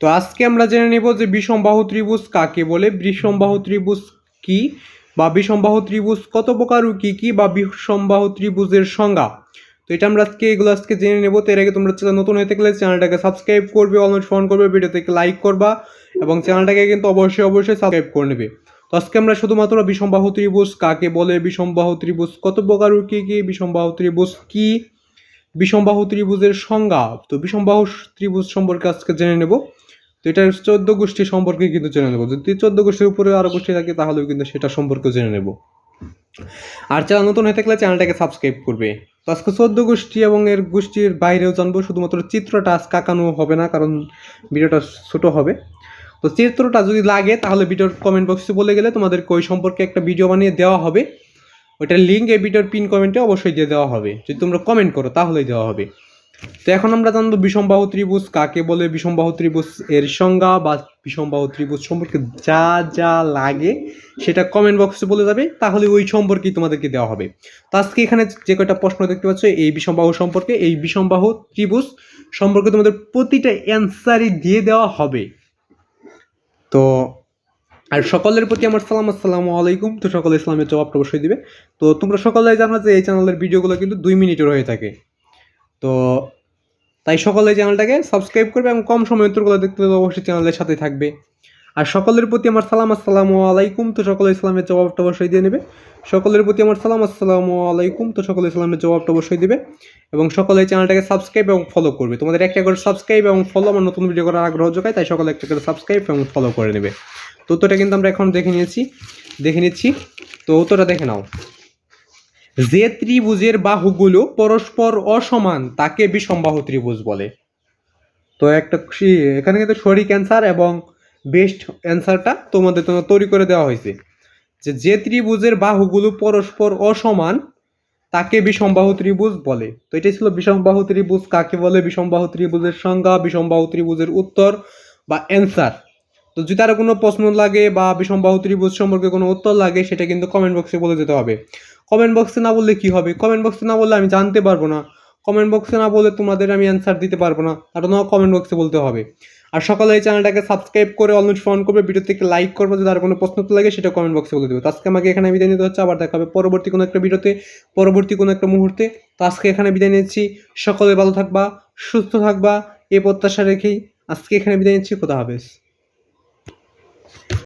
তো আজকে আমরা জেনে নেব যে বিষমবাহু ত্রিভুজ কাকে বলে, বিষমবাহু ত্রিভুজ কি বা বিষমবাহু ত্রিভুজ কত প্রকার ও কি কি বা বিষমবাহু ত্রিভুজের সংজ্ঞা? তো এটা আমরা আজকে, এগুলো আজকে জেনে নেব, তো এর আগে তোমরা নতুন হয়ে থাকলে চ্যানেলটাকে সাবস্ক্রাইব করবে অলমোস্ট ফোন করবে ভিডিওতে লাইক করবা এবং চ্যানেলটাকে কিন্তু অবশ্যই অবশ্যই সাবস্ক্রাইব করে নেবে। তো আজকে আমরা শুধুমাত্র বিষমবাহু ত্রিভুজ কাকে বলে, বিষমবাহু ত্রিভুজ কত প্রকার ও কি কি, বিষমবাহু ত্রিভুজ কি, বিষমবাহু ত্রিভুজের সংজ্ঞা? তো বিষমবাহু ত্রিভুজ সম্পর্কে আজকে জেনে নেব। তো এটার চোদ্দ গোষ্ঠী সম্পর্কে কিন্তু জেনে নেব। যদি চোদ্দ গোষ্ঠীর উপরে আরও গোষ্ঠী থাকে, তাহলেও কিন্তু সেটা সম্পর্কে জেনে নেব। আর চ্যানেল নতুন হয়ে থাকলে চ্যানেলটাকে সাবস্ক্রাইব করবে। তো আজকে চোদ্দ গোষ্ঠী এবং এর গোষ্ঠীর বাইরেও জানব, শুধুমাত্র চিত্রটা আজকে আঁকানো হবে না, কারণ ভিডিওটা ছোট হবে। তো চিত্রটা যদি লাগে, তাহলে ভিডিওর কমেন্ট বক্সে বলে গেলে তোমাদেরকে ওই সম্পর্কে একটা ভিডিও বানিয়ে দেওয়া হবে। ওইটার লিঙ্ক এই ভিডিওর পিন কমেন্টে অবশ্যই দিয়ে দেওয়া হবে। যদি তোমরা কমেন্ট করো, তাহলেই দেওয়া হবে। তো এখন আমরা জানব বিষমবাহু ত্রিভুজ কাকে বলে? বিষমবাহু ত্রিভুজ এর সংজ্ঞা বা বিষমবাহু ত্রিভুজ সম্পর্কে যা যা লাগে সেটা কমেন্ট বক্সে বলে যাবে। তাহলে ওই সম্পর্কেই তোমাদেরকে দেওয়া হবে। তো আজকে এখানে যে কয়টা প্রশ্ন দেখতে পাচ্ছ, এই বিষমবাহু সম্পর্কে, এই বিষমবাহু ত্রিভুজ সম্পর্কে তোমাদের প্রতিটা অ্যান্সারই দিয়ে দেওয়া হবে। তো আর সকলের প্রতি আমার সালাম, আসসালামু আলাইকুম। তো সকলে ইসলামের জবাবটা অবশ্যই দিবে। তো তোমরা সকলে জানো যে এই চ্যানেলের ভিডিওগুলো কিন্তু দুই মিনিটের হয়ে থাকে। তো তাই সকলে চ্যানেলটাকে সাবস্ক্রাইব করবে এবং কম সময় উত্তরগুলো দেখতে হলে অবশ্যই চ্যানেলের সাথে থাকবে। আর সকলের প্রতি আমার সালাম, আসসালামু আলাইকুম। তো সকলে ইসলামের জবাবটা অবশ্যই দিয়ে নেবে। সকলের প্রতি আমার সালাম, আসসালামু আলাইকুম। তো সকলে ইসলামের জবাবটা অবশ্যই দেবে এবং সকলে চ্যানেলটাকে সাবস্ক্রাইব এবং ফলো করবে। তোমাদের একটা করে সাবস্ক্রাইব এবং ফলো আমার নতুন ভিডিও করার আগ্রহ যোগায়, তাই সকলে একটা করে সাবস্ক্রাইব এবং ফলো করে নেবে। তো উত্তরটা কিন্তু আমরা এখন দেখে নিয়েছি, দেখে নিচ্ছি। তো উত্তরটা দেখে নাও। যে ত্রিভুজের বাহুগুলো পরস্পর অসমান, তাকে বিষমবাহু ত্রিভুজ বলে। তো একটা এখানে কিন্তু সঠিক অ্যান্সার এবং বেস্ট অ্যান্সারটা তোমাদের তোমার তৈরি করে দেওয়া হয়েছে। যে যে ত্রিভুজের বাহুগুলো পরস্পর অসমান, তাকে বিষমবাহু ত্রিভুজ বলে। তো এটাই ছিল বিষমবাহু ত্রিভুজ। কাকে বলে বিষমবাহু ত্রিভুজের সংজ্ঞা, বিষমবাহু ত্রিভুজের উত্তর বা অ্যান্সার তো যদি আরও কোনো প্রশ্ন লাগে বা বিষমবাহু ত্রিভুজ সম্পর্কে কোনো উত্তর লাগে, সেটা কিন্তু কমেন্ট বক্সে বলে দিতে হবে। কমেন্ট বক্সে না বললে কি হবে? কমেন্ট বক্সে না বললে আমি জানতে পারব না। কমেন্ট বক্সে না বলে তোমাদের আমি অ্যান্সার দিতে পারব না। তার জন্য কমেন্ট বক্সে বলতে হবে। আর সকালে এই চ্যানেলটাকে সাবস্ক্রাইব করে অলমোস্ট ফোন করবে ভিডিও থেকে লাইক করবে, যদি আর কোনো প্রশ্ন উত্তর লাগে সেটা কমেন্ট বক্সে বলে দেবে। তো আজকে আমাকে এখানে বিদায় নিতে হচ্ছে, আবার দেখা হবে পরবর্তী কোনো একটা ভিডিওতে পরবর্তী কোনো একটা মুহূর্তে। তো আজকে এখানে বিদায় নিচ্ছি। সকলে ভালো থাকবা, সুস্থ থাকবা, এই প্রত্যাশা রেখেই আজকে এখানে বিদায় নিচ্ছি। খোদা হাফেজ।